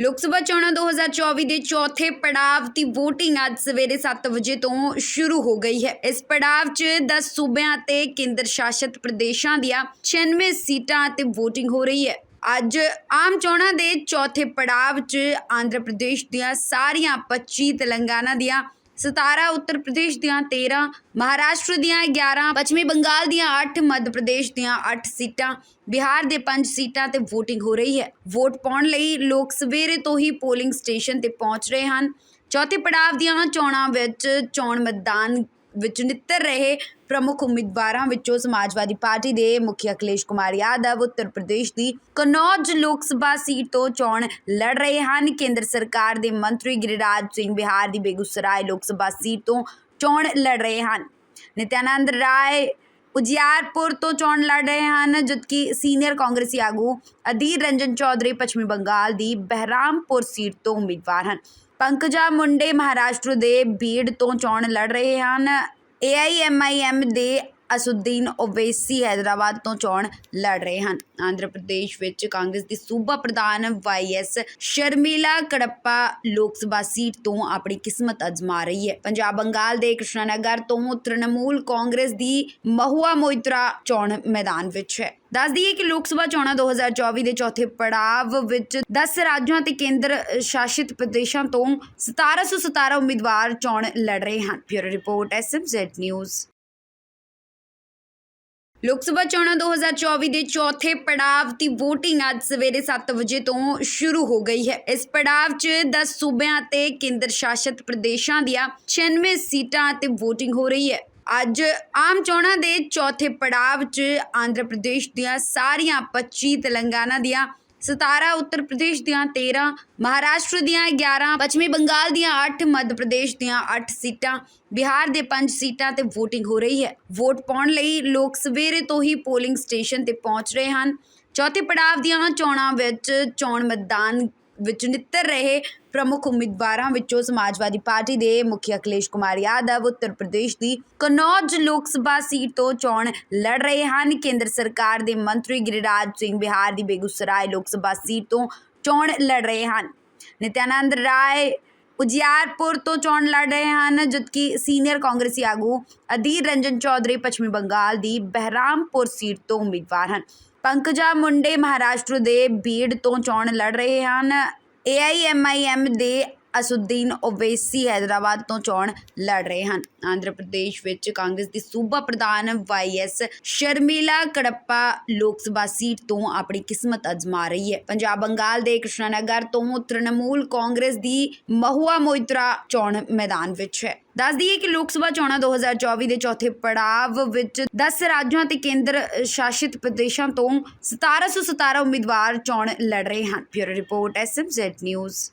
ਲੋਕ ਸਭਾ ਚੋਣਾਂ 2024 ਦੇ ਚੌਥੇ ਪੜਾਅ ਦੀ VOTING ਅੱਜ ਸਵੇਰੇ 7 ਵਜੇ ਤੋਂ ਸ਼ੁਰੂ ਹੋ ਗਈ ਹੈ। ਇਸ ਪੜਾਵ 'ਚ 10 ਸੂਬਿਆਂ ਅਤੇ ਕੇਂਦਰ ਸ਼ਾਸਿਤ ਪ੍ਰਦੇਸ਼ਾਂ ਦੀਆਂ 96 ਸੀਟਾਂ ਤੇ VOTING ਹੋ ਰਹੀ ਹੈ। ਅੱਜ ਆਮ ਚੋਣਾਂ ਦੇ ਚੌਥੇ ਪੜਾਅ 'ਚ ਆਂਧਰਾ ਪ੍ਰਦੇਸ਼ ਦੀਆਂ ਸਾਰੀਆਂ 25 ਤੇਲੰਗਾਨਾ ਦੀਆਂ 17 ਉੱਤਰ ਪ੍ਰਦੇਸ਼ ਦੀਆਂ 13 ਮਹਾਰਾਸ਼ਟਰ ਦੀਆਂ 11 ਪੱਛਮੀ ਬੰਗਾਲ ਦੀਆਂ ਅੱਠ, ਮੱਧ ਪ੍ਰਦੇਸ਼ ਦੀਆਂ ਅੱਠ ਸੀਟਾਂ, ਬਿਹਾਰ ਦੇ ਪੰਜ ਸੀਟਾਂ ਤੇ VOTING ਹੋ ਰਹੀ ਹੈ। ਵੋਟ ਪਾਉਣ ਲਈ ਲੋਕ ਸਵੇਰੇ ਤੋਂ ਹੀ ਪੋਲਿੰਗ ਸਟੇਸ਼ਨ ਤੇ ਪਹੁੰਚ ਰਹੇ ਹਨ। ਚੌਥੇ ਪੜਾਵ ਦੀਆਂ ਚੋਣਾਂ ਵਿੱਚ ਚੋਣ ਮਤਦਾਨ ਵਿੱਚ ਨਿੱਤਰ ਰਹੇ ਪ੍ਰਮੁੱਖ ਉਮੀਦਵਾਰਾਂ ਵਿੱਚੋਂ ਸਮਾਜਵਾਦੀ ਪਾਰਟੀ ਦੇ ਮੁਖੀ ਅਖਿਲੇਸ਼ ਕੁਮਾਰ ਯਾਦਵ ਉੱਤਰ ਪ੍ਰਦੇਸ਼ ਦੀ ਕਨੌਜ ਲੋਕ ਸਭਾ ਸੀਟ ਤੋਂ ਚੋਣ ਲੜ ਰਹੇ ਹਨ। ਕੇਂਦਰ ਸਰਕਾਰ ਦੇ ਮੰਤਰੀ ਗਿਰਿਰਾਜ ਸਿੰਘ ਬਿਹਾਰ ਦੀ ਬੇਗੂਸਰਾਏ ਲੋਕ ਸਭਾ ਸੀਟ ਤੋਂ ਚੋਣ ਲੜ ਰਹੇ ਹਨ। ਨਿਤਿਆਨੰਦ ਰਾਏ ਉਜਿਆਰਪੁਰ ਤੋਂ ਚੋਣ ਲੜ ਰਹੇ ਹਨ, ਜਦਕਿ ਸੀਨੀਅਰ ਕਾਂਗਰਸੀ ਆਗੂ ਅਧੀਰ ਰੰਜਨ ਚੌਧਰੀ ਪੱਛਮੀ ਬੰਗਾਲ ਦੀ ਬਹਿਰਾਮਪੁਰ ਸੀਟ ਤੋਂ ਉਮੀਦਵਾਰ ਹਨ। ਪੰਕਜਾ ਮੁੰਡੇ ਮਹਾਰਾਸ਼ਟਰ ਦੇ ਬੀੜ ਤੋਂ ਚੋਣ ਲੜ ਰਹੇ ਹਨ। ਏਆਈਐਮਆਈਐਮ ਦੇ ਅਸੁਦੀਨ ਓਵੈਸੀ ਹੈਦਰਾਬਾਦ ਤੋਂ ਚੋਣ ਲੜ ਰਹੇ ਹਨ। ਆਂਧਰਾ ਪ੍ਰਦੇਸ਼ ਵਿੱਚ ਕਾਂਗਰਸ ਦੀ ਸੂਬਾ ਪ੍ਰਧਾਨ ਵਾਈਐਸ ਸ਼ਰਮੀਲਾ ਕੜੱਪਾ ਲੋਕ ਸਭਾ ਸੀਟ ਤੋਂ ਆਪਣੀ ਕਿਸਮਤ ਅਜ਼ਮਾ ਰਹੀ ਹੈ। ਪੰਜਾਬ ਬੰਗਾਲ ਦੇ ਕ੍ਰਿਸ਼ਨਾਨਗਰ ਤੋਂ ਤ੍ਰਿਣਮੂਲ ਕਾਂਗਰਸ ਦੀ ਮਹੁਆ ਮੋਇਤਰਾ ਚੋਣ ਮੈਦਾਨ ਵਿੱਚ ਹੈ। ਦੱਸ ਦਈਏ ਕਿ ਲੋਕ ਸਭਾ ਚੋਣਾਂ 2024 ਦੇ ਚੌਥੇ ਪੜਾਵ ਵਿੱਚ 10 ਰਾਜਾਂ ਤੇ ਕੇਂਦਰ ਸ਼ਾਸਿਤ ਪ੍ਰਦੇਸ਼ਾਂ ਤੋਂ 1717 ਉਮੀਦਵਾਰ ਚੋਣ ਲੜ ਰਹੇ ਹਨ। Bureau report SMZ news. Lok Sabha ਚੋਣਾਂ 2024 ਦੇ ਚੌਥੇ ਪੜਾਵ ਦੀ VOTING ਅੱਜ ਸਵੇਰੇ 7 ਵਜੇ ਤੋਂ ਸ਼ੁਰੂ ਹੋ ਗਈ ਹੈ। ਇਸ ਪੜਾਵ 'ਚ 10 ਸੂਬਿਆਂ ਅਤੇ ਕੇਂਦਰ ਸ਼ਾਸਿਤ ਪ੍ਰਦੇਸ਼ਾਂ ਦੀਆਂ 96 ਸੀਟਾਂ ਤੇ VOTING ਹੋ ਰਹੀ ਹੈ। ਅੱਜ ਆਮ ਚੋਣਾਂ ਦੇ ਚੌਥੇ ਪੜਾਵ 'ਚ ਆਂਧਰਾ ਪ੍ਰਦੇਸ਼ ਦੀਆਂ ਸਾਰੀਆਂ 25 ਤੇਲੰਗਾਨਾ ਦੀਆਂ 17 ਉੱਤਰ ਪ੍ਰਦੇਸ਼ ਦੀਆਂ 13 ਮਹਾਰਾਸ਼ਟਰ ਦੀਆਂ 11 ਪੱਛਮੀ ਬੰਗਾਲ ਦੀਆਂ 8 ਮੱਧ ਪ੍ਰਦੇਸ਼ ਦੀਆਂ 8 ਸੀਟਾਂ, ਬਿਹਾਰ ਦੇ 5 ਸੀਟਾਂ ਤੇ VOTING ਹੋ ਰਹੀ ਹੈ। ਵੋਟ ਪਾਉਣ ਲਈ ਲੋਕ ਸਵੇਰੇ ਤੋਂ ਹੀ ਪੋਲਿੰਗ ਸਟੇਸ਼ਨ ਤੇ ਪਹੁੰਚ ਰਹੇ ਹਨ। ਚੌਥੇ ਪੜਾਵ ਦੀਆਂ ਚੋਣਾਂ ਵਿੱਚ ਚੋਣ ਮਤਦਾਨ ਵਿੱਚ ਨਿੱਤਰ ਰਹੇ ਪ੍ਰਮੁੱਖ ਉਮੀਦਵਾਰਾਂ ਵਿੱਚੋਂ ਸਮਾਜਵਾਦੀ ਪਾਰਟੀ ਦੇ ਮੁਖੀ ਅਖਿਲੇਸ਼ ਕੁਮਾਰ ਯਾਦਵ ਉੱਤਰ ਪ੍ਰਦੇਸ਼ ਦੀ ਕਨੌਜ ਲੋਕ ਸਭਾ ਸੀਟ ਤੋਂ ਚੋਣ ਲੜ ਰਹੇ ਹਨ। ਕੇਂਦਰ ਸਰਕਾਰ ਦੇ ਮੰਤਰੀ ਗਿਰਿਰਾਜ ਸਿੰਘ ਬਿਹਾਰ ਦੀ ਬੇਗੂਸਰਾਏ ਲੋਕ ਸਭਾ ਸੀਟ ਤੋਂ ਚੋਣ ਲੜ ਰਹੇ ਹਨ। ਨਿਤਿਆਨੰਦ ਰਾਏ ਉਜਿਆਰਪੁਰ ਤੋਂ ਚੋਣ ਲੜ ਰਹੇ ਹਨ, ਜਦਕਿ ਸੀਨੀਅਰ ਕਾਂਗਰਸੀ ਆਗੂ ਅਧੀਰ ਰੰਜਨ ਚੌਧਰੀ ਪੱਛਮੀ ਬੰਗਾਲ ਦੀ ਬਹਿਰਾਮਪੁਰ ਸੀਟ ਤੋਂ ਉਮੀਦਵਾਰ ਹਨ। ਪੰਕਜਾ ਮੁੰਡੇ ਮਹਾਰਾਸ਼ਟਰ ਦੇ ਬੀੜ ਤੋਂ ਚੋਣ ਲੜ ਰਹੇ ਹਨ। ਏਆਈਐਮਆਈਐਮ ਦੇ ਅਸੁਦੀਨ ਓਵੈਸੀ ਹੈਦਰਾਬਾਦ ਤੋਂ ਚੋਣ ਲੜ ਰਹੇ ਹਨ। ਆਂਧਰਾ ਪ੍ਰਦੇਸ਼ ਵਿੱਚ ਕਾਂਗਰਸ ਦੀ ਸੂਬਾ ਪ੍ਰਧਾਨ ਵਾਈਐਸ ਸ਼ਰਮੀਲਾ ਕੜੱਪਾ ਲੋਕ ਸਭਾ ਸੀਟ ਤੋਂ ਆਪਣੀ ਕਿਸਮਤ ਅਜ਼ਮਾ ਰਹੀ ਹੈ। ਪੰਜਾਬ ਬੰਗਾਲ ਦੇ ਕ੍ਰਿਸ਼ਨਾਨਗਰ ਤੋਂ ਤ੍ਰਿਣਮੂਲ ਕਾਂਗਰਸ ਦੀ ਮਹੁਆ ਮੋਇਤਰਾ ਚੋਣ ਮੈਦਾਨ ਵਿੱਚ ਹੈ। ਦੱਸ ਦਈਏ ਕਿ ਲੋਕ ਸਭਾ ਚੋਣਾਂ 2024 ਦੇ ਚੌਥੇ ਪੜਾਵ ਵਿੱਚ 10 ਰਾਜਾਂ ਤੇ ਕੇਂਦਰ ਸ਼ਾਸਿਤ ਪ੍ਰਦੇਸ਼ਾਂ ਤੋਂ 1717 ਉਮੀਦਵਾਰ ਚੋਣ ਲੜ ਰਹੇ ਹਨ। Bureau report SMZ news.